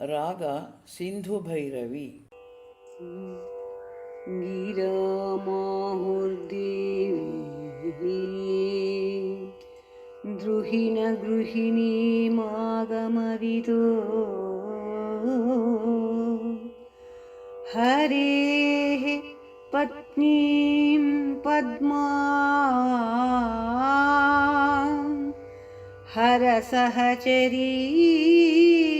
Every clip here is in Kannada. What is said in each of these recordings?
ರಾಗ ಸಿಂಧು ಭೈರವಿ गिरामाहुर्देवी द्रुहिण गृहिणीमागमविदो हरेः पत्नीं पद्मा हरसहचरीम्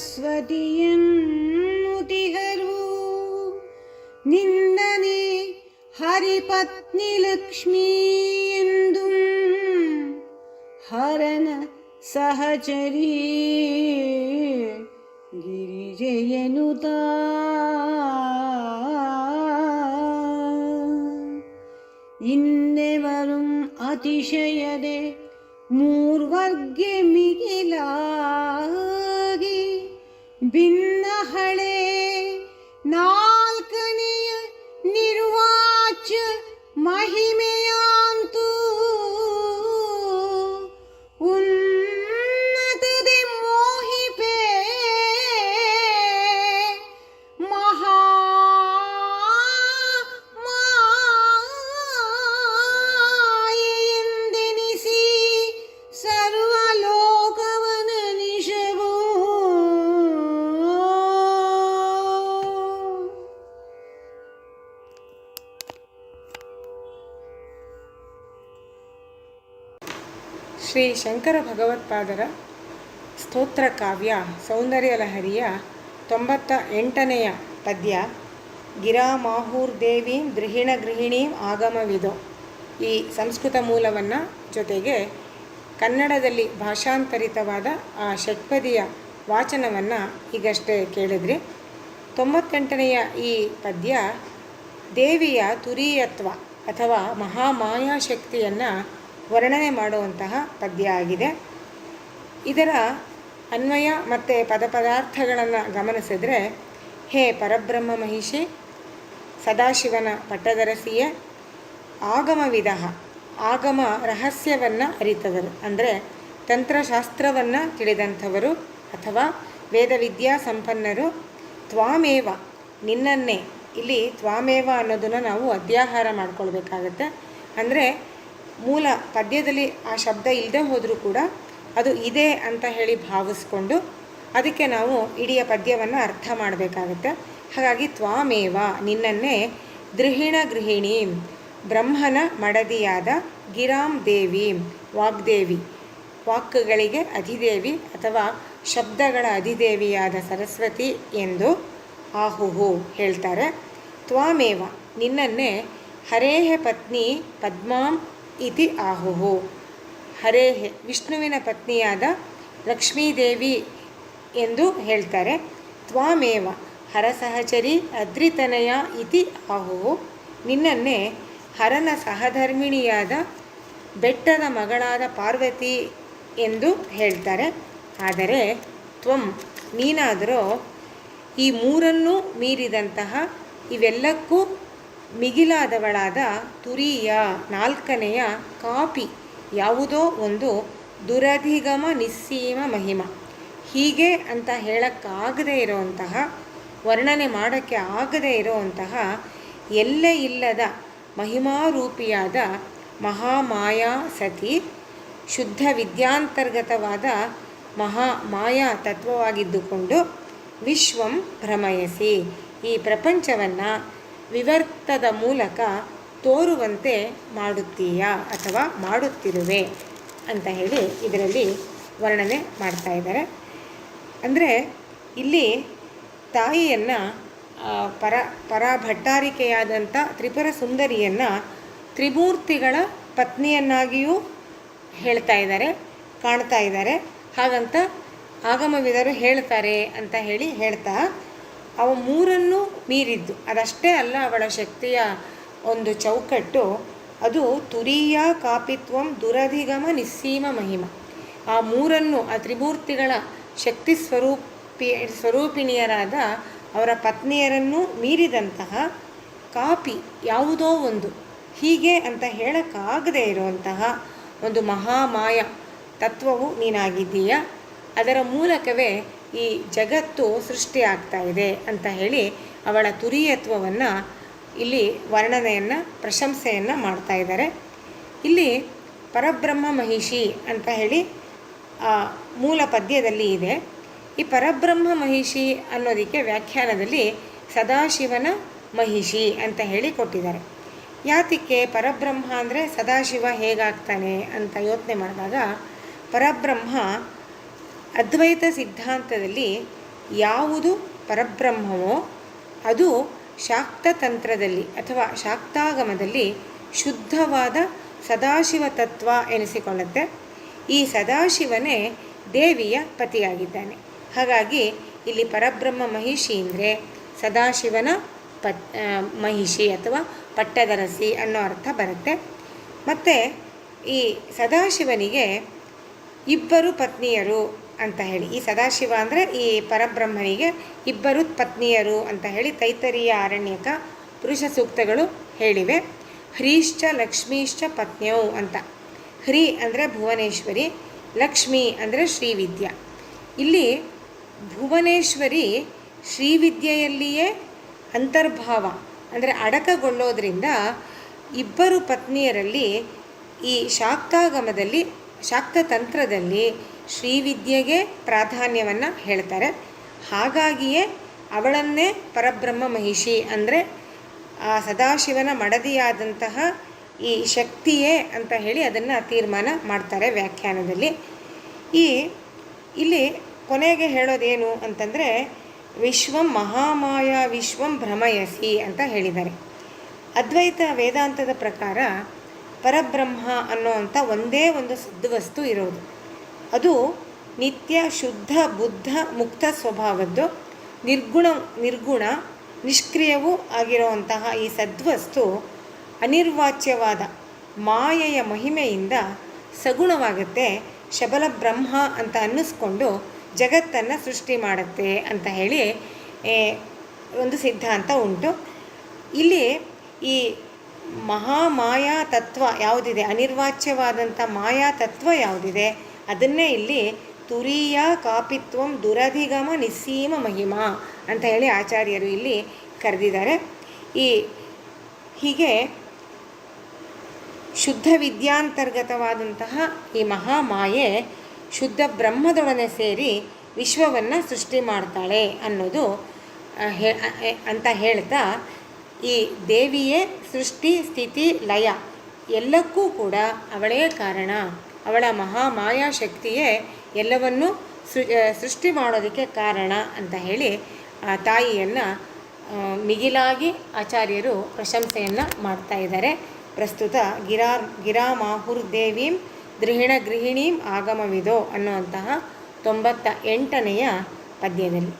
സരസ്വതിയുതിഹരു നിന്ദനെ ഹരിപത്നി ലക്ഷ്മിയെന്തും ഹരന സഹചരീ ഗിരിജയനുതാ. ഇന്നെവരും അതിശയതെ മൂർവർഗമികിലാ বিন ಶ್ರೀ ಶಂಕರ ಭಗವತ್ಪಾದರ ಸ್ತೋತ್ರ ಕಾವ್ಯ ಸೌಂದರ್ಯ ಲಹರಿಯ ತೊಂಬತ್ತ ಎಂಟನೆಯ ಪದ್ಯ ಗಿರಾಮಾಹೂರ್ದೇವೀಂ ಗೃಹಿಣ ಗೃಹಿಣೀಂ ಆಗಮವಿದೋ. ಈ ಸಂಸ್ಕೃತ ಮೂಲವನ್ನು ಜೊತೆಗೆ ಕನ್ನಡದಲ್ಲಿ ಭಾಷಾಂತರಿತವಾದ ಆ ಷಟ್ಪದಿಯ ವಾಚನವನ್ನು ಈಗಷ್ಟೇ ಕೇಳಿದ್ರಿ. ತೊಂಬತ್ತೆಂಟನೆಯ ಈ ಪದ್ಯ, ದೇವಿಯ ತುರೀಯತ್ವ ಅಥವಾ ಮಹಾಮಾಯಾ ಶಕ್ತಿಯನ್ನು ವರ್ಣನೆ ಮಾಡುವಂತಹ ಪದ್ಯ ಆಗಿದೆ. ಇದರ ಅನ್ವಯ ಮತ್ತು ಪದಪದಾರ್ಥಗಳನ್ನು ಗಮನಿಸಿದರೆ, ಹೇ ಪರಬ್ರಹ್ಮ ಮಹಿಷಿ, ಸದಾಶಿವನ ಪಟ್ಟದರಸಿಯೇ ಆಗಮವಿಧ ಆಗಮ ರಹಸ್ಯವನ್ನು ಅರಿತವರು ಅಂದರೆ ತಂತ್ರಶಾಸ್ತ್ರವನ್ನು ತಿಳಿದಂಥವರು ಅಥವಾ ವೇದವಿದ್ಯಾ ಸಂಪನ್ನರು, ತ್ವಾಮೇವ, ನಿನ್ನನ್ನೇ. ಇಲ್ಲಿ ತ್ವಾಮೇವ ಅನ್ನೋದನ್ನು ನಾವು ಅಧ್ಯಾಹಾರ ಮಾಡ್ಕೊಳ್ಬೇಕಾಗತ್ತೆ. ಅಂದರೆ ಮೂಲ ಪದ್ಯದಲ್ಲಿ ಆ ಶಬ್ದ ಇಲ್ಲದೆ ಹೋದರೂ ಕೂಡ ಅದು ಇದೆ ಅಂತ ಹೇಳಿ ಭಾವಿಸ್ಕೊಂಡು ಅದಕ್ಕೆ ನಾವು ಇಡೀ ಪದ್ಯವನ್ನು ಅರ್ಥ ಮಾಡಬೇಕಾಗತ್ತೆ. ಹಾಗಾಗಿ ತ್ವಾಮೇವ ನಿನ್ನನ್ನೇ ಗೃಹಿಣ ಗೃಹಿಣಿ ಬ್ರಹ್ಮನ ಮಡದಿಯಾದ ಗಿರಾಂ ದೇವಿ, ವಾಗ್ದೇವಿ, ವಾಕ್ಗಳಿಗೆ ಅಧಿದೇವಿ ಅಥವಾ ಶಬ್ದಗಳ ಅಧಿದೇವಿಯಾದ ಸರಸ್ವತಿ ಎಂದು ಆಹುಹು ಹೇಳ್ತಾರೆ. ತ್ವಾಮೇವ ನಿನ್ನನ್ನೇ ಹರೇಹ ಪತ್ನಿ ಪದ್ಮಾಂ ಇತಿ ಆಹುಹು ಹರೇ ವಿಷ್ಣುವಿನ ಪತ್ನಿಯಾದ ಲಕ್ಷ್ಮೀದೇವಿ ಎಂದು ಹೇಳ್ತಾರೆ, ತ್ವಾಮೇವ ಹರಸಹಚರಿ ಅದ್ರಿತನಯ ಇತಿ ಆಹುಹು ನಿನ್ನನ್ನೇ ಹರನ ಸಹಧರ್ಮಿಣಿಯಾದ ಬೆಟ್ಟದ ಮಗಳಾದ ಪಾರ್ವತಿ ಎಂದು ಹೇಳ್ತಾರೆ. ಆದರೆ ತ್ವಂ ನೀನಾದರೂ ಈ ಮೂರನ್ನೂ ಮೀರಿದಂತಹ ಇವೆಲ್ಲಕ್ಕೂ ಮಿಗಿಲಾದವಳಾದ ತುರಿಯ ನಾಲ್ಕನೆಯ ಕಾಪಿ ಯಾವುದೋ ಒಂದು ದುರಧಿಗಮ ನಿಸ್ಸೀಮ ಮಹಿಮ. ಹೀಗೆ ಅಂತ ಹೇಳಕ್ಕಾಗದೇ ಇರೋವಂತಹ ವರ್ಣನೆ ಮಾಡೋಕ್ಕೆ ಆಗದೇ ಇರೋವಂತಹ ಎಲ್ಲೇ ಇಲ್ಲದ ಮಹಿಮಾರೂಪಿಯಾದ ಮಹಾಮಾಯಾ ಸತಿ ಶುದ್ಧ ವಿದ್ಯಾಂತರ್ಗತವಾದ ಮಹಾ ಮಾಯಾ ತತ್ವವಾಗಿದ್ದುಕೊಂಡು ವಿಶ್ವಂ ಭ್ರಮಯಸಿ. ಈ ಪ್ರಪಂಚವನ್ನು ವಿವರ್ತದ ಮೂಲಕ ತೋರುವಂತೆ ಮಾಡುತ್ತೀಯಾ ಅಥವಾ ಮಾಡುತ್ತಿರುವೆ ಅಂತ ಹೇಳಿ ಇದರಲ್ಲಿ ವರ್ಣನೆ ಮಾಡ್ತಾ ಇದ್ದಾರೆ. ಅಂದರೆ ಇಲ್ಲಿ ತಾಯಿಯನ್ನು ಪರ ಪರ ಭಟ್ಟಾರಿಕೆಯಾದಂಥ ತ್ರಿಪುರ ಸುಂದರಿಯನ್ನು ತ್ರಿಮೂರ್ತಿಗಳ ಪತ್ನಿಯನ್ನಾಗಿಯೂ ಹೇಳ್ತಾ ಇದ್ದಾರೆ, ಕಾಣ್ತಾ ಇದ್ದಾರೆ. ಹಾಗಂತ ಆಗಮವಿದರು ಹೇಳ್ತಾರೆ ಅಂತ ಹೇಳಿ ಹೇಳ್ತಾ ಅವ ಮೂರನ್ನು ಮೀರಿದ್ದು. ಅದಷ್ಟೇ ಅಲ್ಲ, ಅವಳ ಶಕ್ತಿಯ ಒಂದು ಚೌಕಟ್ಟು. ಅದು ತುರಿಯ ಕಾಪಿತ್ವಂ ದುರಧಿಗಮ ನಿಸ್ಸೀಮ ಮಹಿಮ. ಆ ಮೂರನ್ನು, ಆ ತ್ರಿಮೂರ್ತಿಗಳ ಶಕ್ತಿ ಸ್ವರೂಪಿ, ಸ್ವರೂಪಿಣಿಯರಾದ ಅವರ ಪತ್ನಿಯರನ್ನು ಮೀರಿದಂತಹ ಕಾಪಿ ಯಾವುದೋ ಒಂದು. ಹೀಗೆ ಅಂತ ಹೇಳಕ್ಕಾಗದೇ ಇರುವಂತಹ ಒಂದು ಮಹಾಮಾಯ ತತ್ವವು ನೀನಾಗಿದ್ದೀಯ. ಅದರ ಮೂಲಕವೇ ಈ ಜಗತ್ತು ಸೃಷ್ಟಿಯಾಗ್ತಾ ಇದೆ ಅಂತ ಹೇಳಿ ಅವಳ ತುರಿಯತ್ವವನ್ನು ಇಲ್ಲಿ ವರ್ಣನೆಯನ್ನು, ಪ್ರಶಂಸೆಯನ್ನು ಮಾಡ್ತಾ ಇದ್ದಾರೆ. ಇಲ್ಲಿ ಪರಬ್ರಹ್ಮ ಮಹಿಷಿ ಅಂತ ಹೇಳಿ ಮೂಲ ಪದ್ಯದಲ್ಲಿ ಇದೆ. ಈ ಪರಬ್ರಹ್ಮ ಮಹಿಷಿ ಅನ್ನೋದಕ್ಕೆ ವ್ಯಾಖ್ಯಾನದಲ್ಲಿ ಸದಾಶಿವನ ಮಹಿಷಿ ಅಂತ ಹೇಳಿ ಕೊಟ್ಟಿದ್ದಾರೆ. ಯಾತಿಕ್ಕೆ ಪರಬ್ರಹ್ಮ ಅಂದರೆ ಸದಾಶಿವ ಹೇಗಾಗ್ತಾನೆ ಅಂತ ಯೋಚನೆ ಮಾಡಿದಾಗ ಪರಬ್ರಹ್ಮ ಅದ್ವೈತ ಸಿದ್ಧಾಂತದಲ್ಲಿ ಯಾವುದು ಪರಬ್ರಹ್ಮವೋ, ಅದು ಶಾಕ್ತತಂತ್ರದಲ್ಲಿ ಅಥವಾ ಶಾಕ್ತಾಗಮದಲ್ಲಿ ಶುದ್ಧವಾದ ಸದಾಶಿವ ತತ್ವ ಎನಿಸಿಕೊಳ್ಳುತ್ತೆ. ಈ ಸದಾಶಿವನೇ ದೇವಿಯ ಪತಿಯಾಗಿದ್ದಾನೆ. ಹಾಗಾಗಿ ಇಲ್ಲಿ ಪರಬ್ರಹ್ಮ ಮಹಿಷಿ ಅಂದರೆ ಸದಾಶಿವನ ಪಟ್ ಮಹಿಷಿ ಅಥವಾ ಪಟ್ಟದರಸಿ ಅನ್ನೋ ಅರ್ಥ ಬರುತ್ತೆ. ಮತ್ತು ಈ ಸದಾಶಿವನಿಗೆ ಇಬ್ಬರು ಪತ್ನಿಯರು ಅಂತ ಹೇಳಿ. ಈ ಸದಾಶಿವ ಅಂದರೆ ಈ ಪರಬ್ರಹ್ಮನಿಗೆ ಇಬ್ಬರು ಪತ್ನಿಯರು ಅಂತ ಹೇಳಿ ತೈತರಿಯ ಅರಣ್ಯಕ ಪುರುಷ ಸೂಕ್ತಗಳು ಹೇಳಿವೆ. ಹ್ರೀಶ್ಚ, ಲಕ್ಷ್ಮೀಶ್ಚ, ಪತ್ನ್ಯೌ ಅಂತ. ಹ್ರೀ ಅಂದರೆ ಭುವನೇಶ್ವರಿ, ಲಕ್ಷ್ಮಿ ಅಂದರೆ ಶ್ರೀವಿದ್ಯಾ. ಇಲ್ಲಿ ಭುವನೇಶ್ವರಿ ಶ್ರೀವಿದ್ಯೆಯಲ್ಲಿಯೇ ಅಂತರ್ಭಾವ ಅಂದರೆ ಅಡಕಗೊಳ್ಳೋದ್ರಿಂದ ಇಬ್ಬರು ಪತ್ನಿಯರಲ್ಲಿ ಈ ಶಾಕ್ತಾಗಮದಲ್ಲಿ, ಶಾಕ್ತ ತಂತ್ರದಲ್ಲಿ ಶ್ರೀವಿದ್ಯೆಗೆ ಪ್ರಾಧಾನ್ಯವನ್ನು ಹೇಳ್ತಾರೆ. ಹಾಗಾಗಿಯೇ ಅವಳನ್ನೇ ಪರಬ್ರಹ್ಮ ಮಹಿಷಿ ಅಂದರೆ ಆ ಸದಾಶಿವನ ಮಡದಿಯಾದಂತಹ ಈ ಶಕ್ತಿಯೇ ಅಂತ ಹೇಳಿ ಅದನ್ನು ತೀರ್ಮಾನ ಮಾಡ್ತಾರೆ ವ್ಯಾಖ್ಯಾನದಲ್ಲಿ. ಈ ಇಲ್ಲಿ ಕೊನೆಗೆ ಹೇಳೋದೇನು ಅಂತಂದರೆ ವಿಶ್ವಂ ಮಹಾಮಾಯ ವಿಶ್ವಂ ಭ್ರಮಯಸಿ ಅಂತ ಹೇಳಿದ್ದಾರೆ. ಅದ್ವೈತ ವೇದಾಂತದ ಪ್ರಕಾರ ಪರಬ್ರಹ್ಮ ಅನ್ನೋವಂಥ ಒಂದೇ ಒಂದು ಸದ್ವಸ್ತು ಇರೋದು. ಅದು ನಿತ್ಯ ಶುದ್ಧ, ಬುದ್ಧ, ಮುಕ್ತ ಸ್ವಭಾವದ್ದು. ನಿರ್ಗುಣ ನಿರ್ಗುಣ, ನಿಷ್ಕ್ರಿಯವೂ ಆಗಿರುವಂತಹ ಈ ಸದ್ವಸ್ತು ಅನಿರ್ವಾಚ್ಯವಾದ ಮಾಯೆಯ ಮಹಿಮೆಯಿಂದ ಸಗುಣವಾಗುತ್ತೆ, ಶಬಲ ಬ್ರಹ್ಮ ಅಂತ ಅನ್ನಿಸ್ಕೊಂಡು ಜಗತ್ತನ್ನು ಸೃಷ್ಟಿ ಮಾಡುತ್ತೆ ಅಂತ ಹೇಳಿ ಒಂದು ಸಿದ್ಧಾಂತ ಉಂಟು. ಇಲ್ಲಿ ಈ ಮಹಾಮಾಯಾ ತತ್ವ ಯಾವುದಿದೆ? ಅನಿರ್ವಾಚ್ಯವಾದಂಥ ಮಾಯಾ ತತ್ವ ಯಾವುದಿದೆ? ಅದನ್ನೇ ಇಲ್ಲಿ ತುರಿಯ ಕಾಪಿತ್ವಂ ದುರಧಿಗಮ ನಿಸ್ಸೀಮ ಮಹಿಮಾ ಅಂತ ಹೇಳಿ ಆಚಾರ್ಯರು ಇಲ್ಲಿ ಕರೆದಿದ್ದಾರೆ. ಈ ಹೀಗೆ ಶುದ್ಧ ವಿದ್ಯಾಂತರ್ಗತವಾದಂತಹ ಈ ಮಹಾಮಾಯೆ ಶುದ್ಧ ಬ್ರಹ್ಮದೊಡನೆ ಸೇರಿ ವಿಶ್ವವನ್ನು ಸೃಷ್ಟಿ ಮಾಡ್ತಾಳೆ ಅನ್ನೋದು ಅಂತ ಹೇಳ್ತಾ ಈ ದೇವಿಯೇ ಸೃಷ್ಟಿ ಸ್ಥಿತಿ ಲಯ ಎಲ್ಲಕ್ಕೂ ಕೂಡ ಅವಳೇ ಕಾರಣ. ಅವಳ ಮಹಾ ಮಾಯಾ ಶಕ್ತಿಯೇ ಎಲ್ಲವನ್ನೂ ಸೃಷ್ಟಿ ಮಾಡೋದಕ್ಕೆ ಕಾರಣ ಅಂತ ಹೇಳಿ ಆ ತಾಯಿಯನ್ನು ಮಿಗಿಲಾಗಿ ಆಚಾರ್ಯರು ಪ್ರಶಂಸೆಯನ್ನು ಮಾಡ್ತಾ ಇದ್ದಾರೆ. ಪ್ರಸ್ತುತ ಗಿರಾ, ಗಿರಾಮಾಹುರ್ದೇವೀಂ ಗೃಹಿಣ ಗೃಹಿಣೀಂ ಆಗಮವಿದೋ ಅನ್ನುವಂತಹ ತೊಂಬತ್ತ ಎಂಟನೆಯ ಪದ್ಯದಲ್ಲಿ.